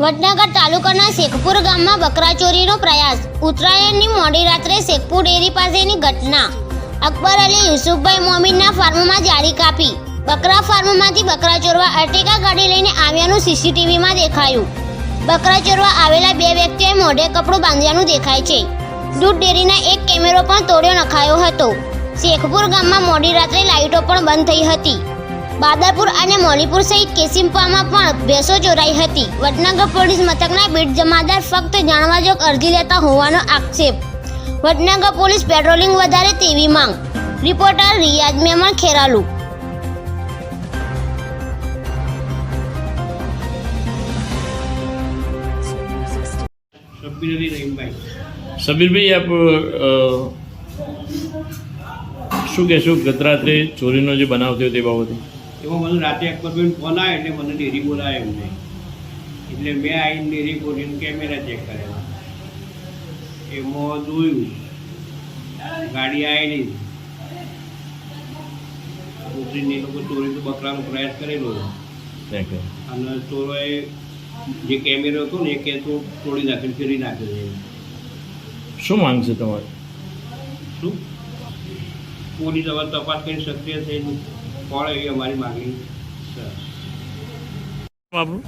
વડનગર તાલુકાના શેખપુર ગામમાં બકરા ચોરીનો પ્રયાસ. ઉત્તરાયણની મોડી રાત્રે શેખપુર ડેરી પાસેની ઘટના. અકબર અલી, યુસુફભાઈ મોમીનના ફાર્મમાં જાળી કાપી. બકરા ફાર્મમાંથી બકરા ચોરવા અર્ટિકા ગાડી લઈને આવ્યાનું સીસીટીવીમાં દેખાયું. બકરા ચોરવા આવેલા બે વ્યક્તિઓએ મોઢે કપડું બાંધ્યાનું દેખાય છે. દૂધ ડેરીના એક કેમેરો પણ તોડ્યો નખાયો હતો. શેખપુર ગામમાં મોડી રાત્રે લાઇટો પણ બંધ થઈ હતી. બાદરપુર અને મોલીપુર સહિત કેસિમ્પામાં પણ ભેંસો ચોરાઈ હતી. વડનગર પોલીસ મથકના બીટ જમાદાર ફક્ત જાણવાજોગ અરજી લેતા હોવાનો આક્ષેપ. વડનગર પોલીસ પેટ્રોલિંગ વધારે તેવી માંગ. રિપોર્ટર રિયાજ મેમણ ખેરાલુ. સબીરભાઈ આપ શું કહેશો? ગત રાત્રે ચોરીનો જે બનાવ થયો તે બાબતે? એમાં મને રાતે અકબરભાઈ ફોન આવ્યો એટલે મને ડેરી બોલાવે એમને. એટલે મેં આવીને ડેરી બોલીને કેમેરા ચેક કરેલા એમાં જોયું ગાડી આવેલી ઉતરીને એ લોકો ચોરી તો બકરાનો પ્રયાસ કરેલો. અને ચોરોએ જે કેમેરો હતો ને એ કે તો તોડી નાખેલ ફેરી નાખેલ શું માંગ છે તમારે? શું? પોલીસ હવે તપાસ કરી સક્રિય થઈને પડે એ અમારી માગણી છે. આપણું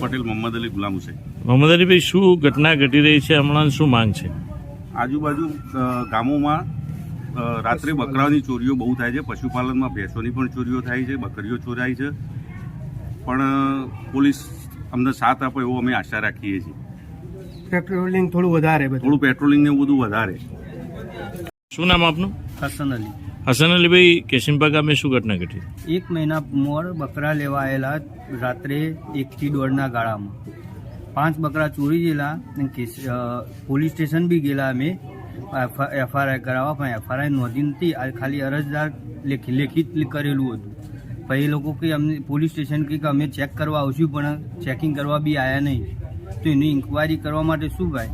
પટેલ મોહમ્મદ અલી ગુલામ હુસૈન. મોહમ્મદ અલીભાઈ શું ઘટના ઘટી રહી છે? હમણાં શું માંગ છે? આજુબાજુ ગામોમાં રાત્રે બકરાની ચોરીઓ બહુ થાય છે. પશુપાલનમાં ભેંસોની પણ ચોરીઓ થાય છે બકરીઓ ચોરાય છે. પણ પોલીસ અમને સાથ આપે એવો અમે આશા રાખીએ છીએ. પેટ્રોલિંગ થોડું વધારે થોડું પેટ્રોલિંગ ને એવું બધું વધારે. શું નામ આપનું? હસન અલી. હસન અલીભાઈ કેશિમ્પા ગામે શું ઘટના ઘટી? એક મહિના મોર બકરા લેવા આવેલા રાત્રે એકથી દોઢના ગાળામાં. પાંચ બકરા ચોરી ગયેલા અને પોલીસ સ્ટેશન બી ગયેલા અમે. એફઆરઆઈ કરાવવા, પણ એફઆરઆઈ નોંધી નથી. આ ખાલી અરજદાર લેખી, લેખિત કરેલું હતું. પછી એ લોકો કે અમને, પોલીસ સ્ટેશન કે અમે ચેક કરવા આવશું, પણ ચેકિંગ કરવા બી આવ્યા નહીં. તો એની ઇન્કવાયરી કરવા માટે શું ભાઈ?